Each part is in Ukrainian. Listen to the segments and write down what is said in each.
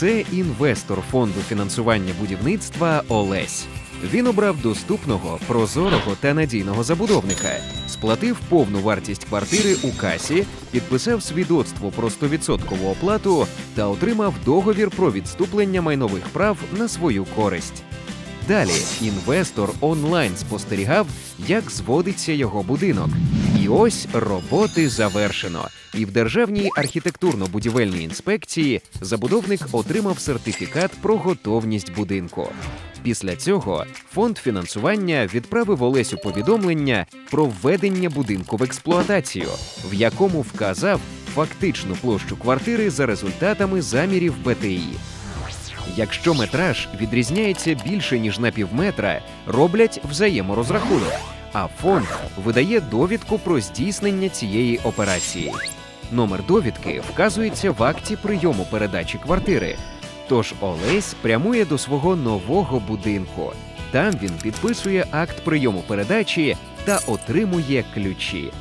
Це інвестор фонду фінансування будівництва Олесь. Він обрав доступного, прозорого та надійного забудовника, сплатив повну вартість квартири у касі, підписав свідоцтво про 100% оплату та отримав договір про відступлення майнових прав на свою користь. Далі інвестор онлайн спостерігав, як зводиться його будинок. Ось роботи завершено. І в Державній архітектурно-будівельній інспекції забудовник отримав сертифікат про готовність будинку. Після цього фонд фінансування відправив Олесю повідомлення про введення будинку в експлуатацію, в якому вказав фактичну площу квартири за результатами замірів БТІ. Якщо метраж відрізняється більше ніж на півметра, роблять взаєморозрахунок, а фонд видає довідку про здійснення цієї операції. Номер довідки вказується в акті прийому передачі квартири. Тож Олесь прямує до свого нового будинку. Там він підписує акт прийому передачі та отримує ключі.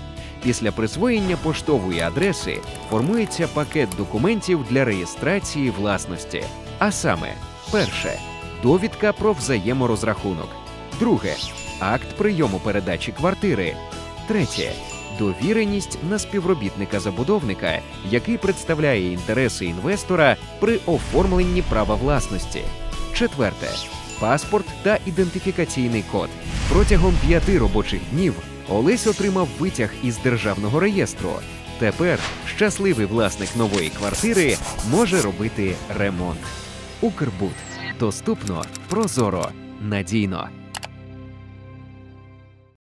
Після присвоєння поштової адреси формується пакет документів для реєстрації власності. А саме, перше довідка про взаєморозрахунок, друге акт прийому передачі квартири, третє довіреність на співробітника забудовника, який представляє інтереси інвестора при оформленні права власності. Четверте паспорт та ідентифікаційний код. Протягом п'яти робочих днів Олесь отримав витяг із державного реєстру. Тепер щасливий власник нової квартири може робити ремонт. Укрбуд доступно, прозоро, надійно.